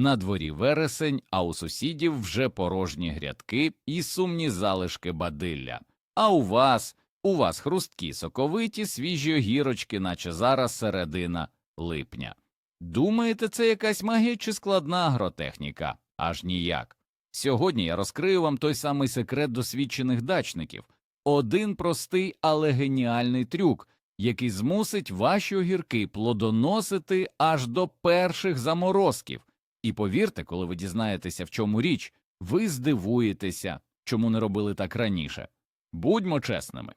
На дворі вересень, а у сусідів вже порожні грядки і сумні залишки бадилля. А у вас, у вас хрусткі соковиті свіжі огірочки, наче зараз середина липня. Думаєте, це якась магія чи складна агротехніка? Аж ніяк. Сьогодні я розкрию вам той самий секрет досвідчених дачників один простий, але геніальний трюк, який змусить ваші огірки плодоносити аж до перших заморозків. І повірте, коли ви дізнаєтеся, в чому річ, ви здивуєтеся, чому не робили так раніше. Будьмо чесними.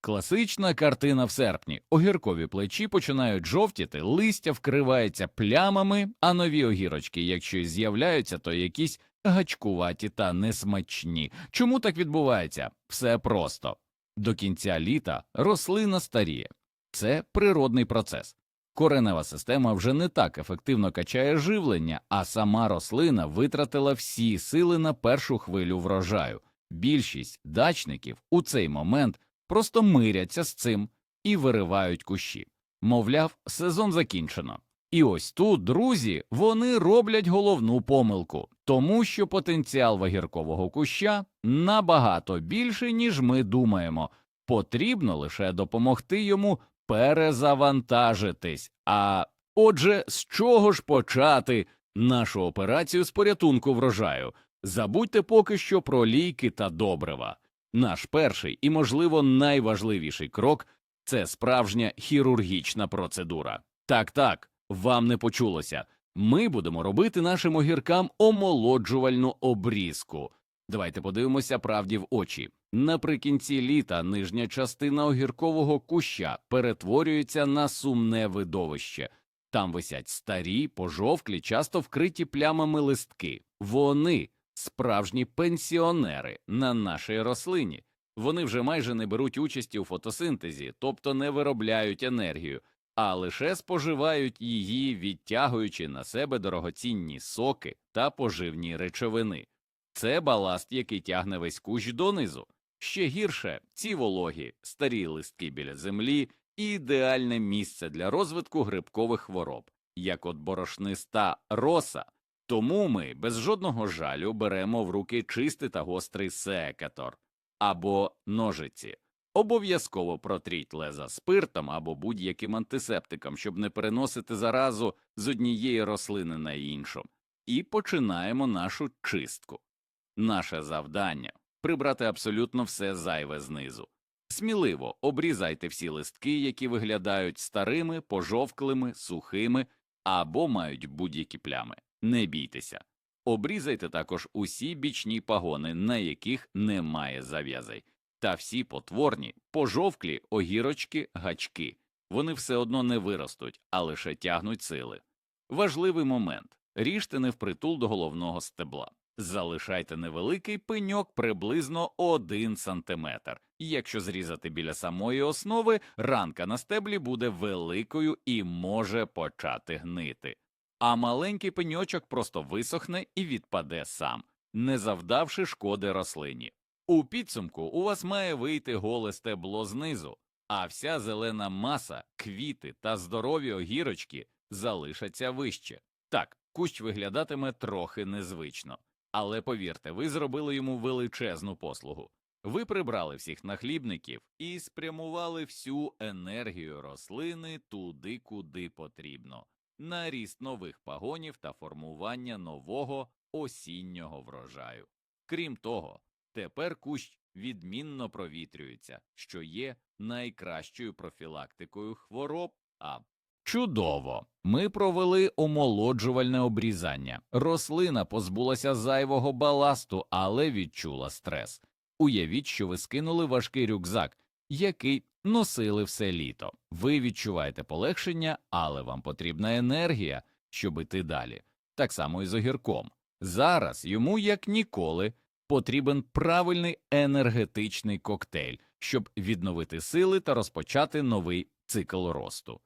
Класична картина в серпні. Огіркові плечі починають жовтіти, листя вкривається плямами, а нові огірочки, якщо й з'являються, то якісь гачкуваті та несмачні. Чому так відбувається? Все просто. До кінця літа рослина старіє. Це природний процес. Коренева система вже не так ефективно качає живлення, а сама рослина витратила всі сили на першу хвилю врожаю. Більшість дачників у цей момент просто миряться з цим і виривають кущі. Мовляв, сезон закінчено. І ось тут, друзі, вони роблять головну помилку, тому що потенціал вагіркового куща набагато більший, ніж ми думаємо. Потрібно лише допомогти йому перезавантажитись. А отже, з чого ж почати нашу операцію з порятунку врожаю? Забудьте поки що про ліки та добрива. Наш перший і, можливо, найважливіший крок це справжня хірургічна процедура. Так, так, вам не почулося. Ми будемо робити нашим огіркам омолоджувальну обрізку. Давайте подивимося правді в очі. Наприкінці літа нижня частина огіркового куща перетворюється на сумне видовище. Там висять старі, пожовклі, часто вкриті плямами листки. Вони справжні пенсіонери на нашій рослині. Вони вже майже не беруть участі у фотосинтезі, тобто не виробляють енергію, а лише споживають її, відтягуючи на себе дорогоцінні соки та поживні речовини. Це баласт, який тягне весь кущ донизу. Ще гірше ці вологі, старі листки біля землі ідеальне місце для розвитку грибкових хвороб, як от борошниста роса. Тому ми без жодного жалю беремо в руки чистий та гострий секатор або ножиці. Обов'язково протріть леза спиртом або будь-яким антисептиком, щоб не переносити заразу з однієї рослини на іншу. І починаємо нашу чистку. Наше завдання прибрати абсолютно все зайве знизу. Сміливо обрізайте всі листки, які виглядають старими, пожовклими, сухими або мають будь-які плями. Не бійтеся. Обрізайте також усі бічні пагони, на яких немає зав'язей, та всі потворні, пожовклі огірочки, гачки. Вони все одно не виростуть, а лише тягнуть сили. Важливий момент ріжте не впритул до головного стебла. Залишайте невеликий пеньок приблизно 1 см. Якщо зрізати біля самої основи, ранка на стеблі буде великою і може почати гнити. А маленький пеньочок просто висохне і відпаде сам, не завдавши шкоди рослині. У підсумку у вас має вийти голе стебло знизу, а вся зелена маса, квіти та здорові огірочки залишаться вище. Так, кущ виглядатиме трохи незвично. Але повірте, ви зробили йому величезну послугу. Ви прибрали всіх нахлібників і спрямували всю енергію рослини туди, куди потрібно, на ріст нових пагонів та формування нового осіннього врожаю. Крім того, тепер кущ відмінно провітрюється, що є найкращою профілактикою хвороб. А Чудово! Ми провели омолоджувальне обрізання. Рослина позбулася зайвого баласту, але відчула стрес. Уявіть, що ви скинули важкий рюкзак, який носили все літо. Ви відчуваєте полегшення, але вам потрібна енергія, щоб іти далі. Так само і з огірком. Зараз йому, як ніколи, потрібен правильний енергетичний коктейль, щоб відновити сили та розпочати новий цикл росту.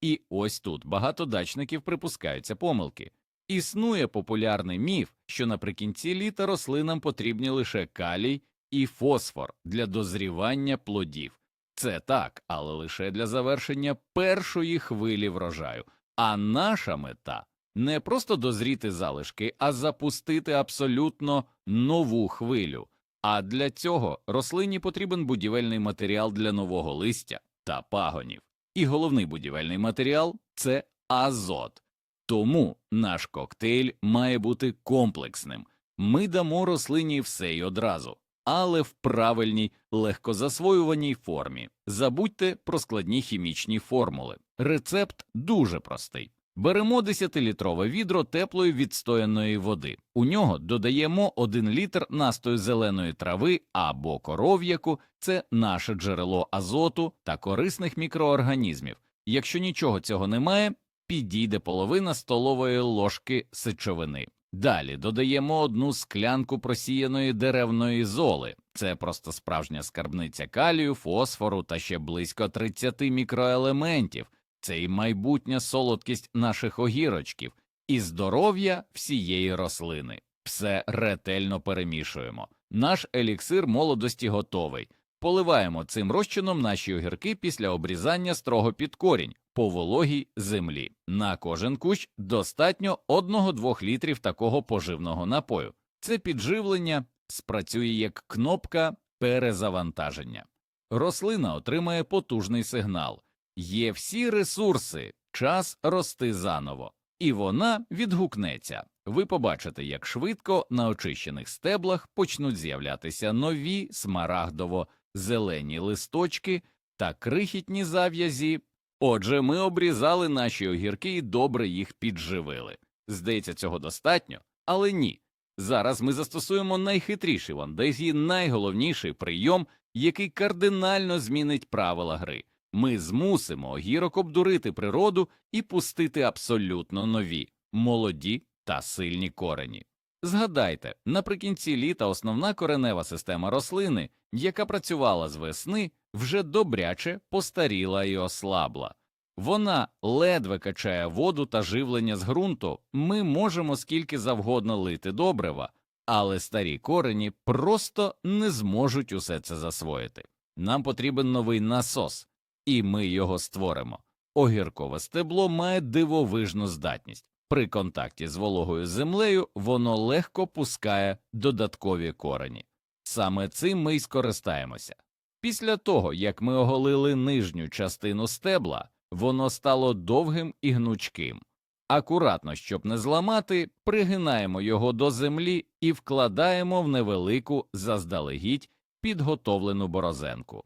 І ось тут багато дачників припускаються помилки. Існує популярний міф, що наприкінці літа рослинам потрібні лише калій і фосфор для дозрівання плодів. Це так, але лише для завершення першої хвилі врожаю. А наша мета не просто дозріти залишки, а запустити абсолютно нову хвилю. А для цього рослині потрібен будівельний матеріал для нового листя та пагонів. І головний будівельний матеріал це азот. Тому наш коктейль має бути комплексним. Ми дамо рослині все й одразу, але в правильній, легкозасвоюваній формі. Забудьте про складні хімічні формули. Рецепт дуже простий. Беремо 10-літрове відро теплої відстояної води. У нього додаємо 1 літр настою зеленої трави або коров'яку це наше джерело азоту та корисних мікроорганізмів. Якщо нічого цього немає, підійде половина столової ложки сечовини. Далі додаємо одну склянку просіяної деревної золи. Це просто справжня скарбниця калію, фосфору та ще близько 30 мікроелементів. Це і майбутня солодкість наших огірочків, і здоров'я всієї рослини. Все ретельно перемішуємо. Наш еліксир молодості готовий. Поливаємо цим розчином наші огірки після обрізання строго під корінь по вологій землі. На кожен кущ достатньо 1-2 літрів такого поживного напою. Це підживлення спрацює як кнопка перезавантаження. Рослина отримає потужний сигнал. Є всі ресурси, час рости заново, і вона відгукнеться. Ви побачите, як швидко на очищених стеблах почнуть з'являтися нові смарагдово-зелені листочки та крихітні зав'язі. Отже, ми обрізали наші огірки і добре їх підживили. Здається, цього достатньо, але ні. Зараз ми застосуємо найхитріший в Андезії найголовніший прийом, який кардинально змінить правила гри. Ми змусимо огірок обдурити природу і пустити абсолютно нові, молоді та сильні корені. Згадайте, наприкінці літа основна коренева система рослини, яка працювала з весни, вже добряче постаріла і ослабла. Вона ледве качає воду та живлення з ґрунту, ми можемо скільки завгодно лити добрива, але старі корені просто не зможуть усе це засвоїти. Нам потрібен новий насос, і ми його створимо. Огіркове стебло має дивовижну здатність. При контакті з вологою землею воно легко пускає додаткові корені. Саме цим ми й скористаємося. Після того, як ми оголили нижню частину стебла, воно стало довгим і гнучким. Акуратно, щоб не зламати, пригинаємо його до землі і вкладаємо в невелику заздалегідь підготовлену борозенку.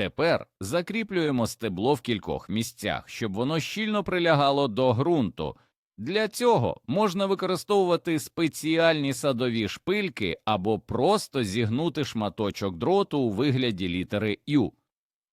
Тепер закріплюємо стебло в кількох місцях, щоб воно щільно прилягало до ґрунту. Для цього можна використовувати спеціальні садові шпильки або просто зігнути шматочок дроту у вигляді літери Ю.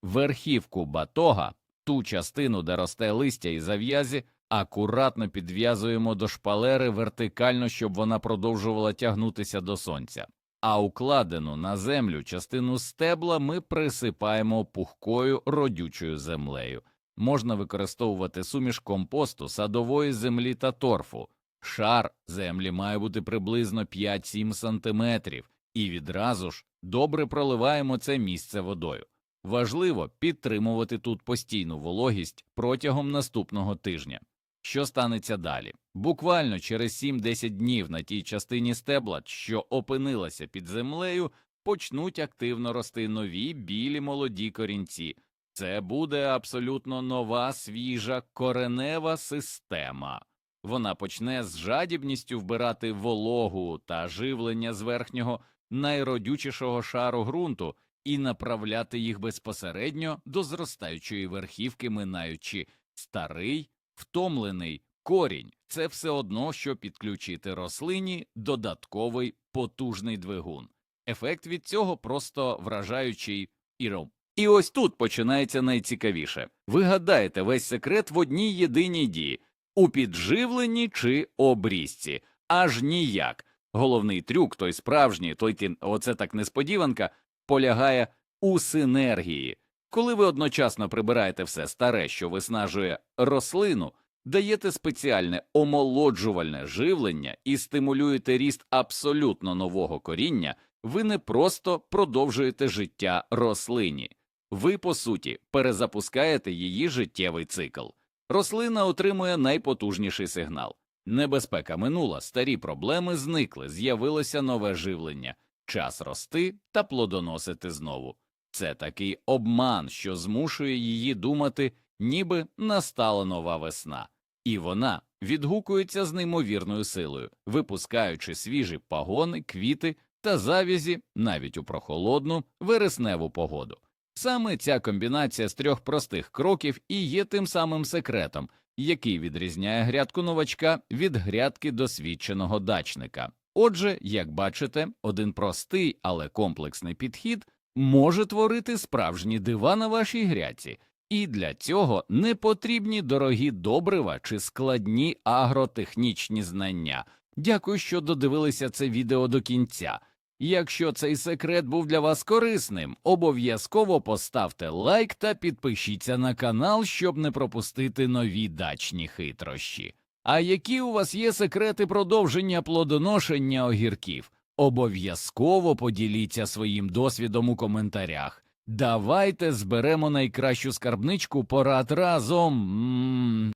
Верхівку батога, ту частину, де росте листя і зав'язі, акуратно підв'язуємо до шпалери вертикально, щоб вона продовжувала тягнутися до сонця. А укладену на землю частину стебла ми присипаємо пухкою родючою землею. Можна використовувати суміш компосту, садової землі та торфу. Шар землі має бути приблизно 5-7 см, і відразу ж добре проливаємо це місце водою. Важливо підтримувати тут постійну вологість протягом наступного тижня. Що станеться далі? Буквально через 7-10 днів на тій частині стебла, що опинилася під землею, почнуть активно рости нові білі молоді корінці. Це буде абсолютно нова свіжа коренева система. Вона почне з жадібністю вбирати вологу та живлення з верхнього найродючішого шару ґрунту і направляти їх безпосередньо до зростаючої верхівки, минаючи старий, втомлений корінь. Це все одно, що підключити рослині додатковий потужний двигун. Ефект від цього просто вражаючий і ром. І ось тут починається найцікавіше. Ви гадаєте весь секрет в одній єдиній дії у підживленні чи обрізці. Аж ніяк. Головний трюк, той справжній, той ті, оце так несподіванка, полягає у синергії. Коли ви одночасно прибираєте все старе, що виснажує рослину, даєте спеціальне омолоджувальне живлення і стимулюєте ріст абсолютно нового коріння, ви не просто продовжуєте життя рослині, ви, по суті, перезапускаєте її життєвий цикл. Рослина отримує найпотужніший сигнал. Небезпека минула, старі проблеми зникли, з'явилося нове живлення, час рости та плодоносити знову. Це такий обман, що змушує її думати, ніби настала нова весна, і вона відгукується з неймовірною силою, випускаючи свіжі пагони, квіти та завязі навіть у прохолодну вересневу погоду. Саме ця комбінація з трьох простих кроків і є тим самим секретом, який відрізняє грядку новачка від грядки досвідченого дачника. Отже, як бачите, один простий, але комплексний підхід може творити справжні дива на вашій грядці, і для цього не потрібні дорогі добрива чи складні агротехнічні знання. Дякую, що додивилися це відео до кінця. Якщо цей секрет був для вас корисним, обов'язково поставте лайк та підпишіться на канал, щоб не пропустити нові дачні хитрощі. А які у вас є секрети продовження плодоношення огірків? Обов'язково поділіться своїм досвідом у коментарях. Давайте зберемо найкращу скарбничку порад разом.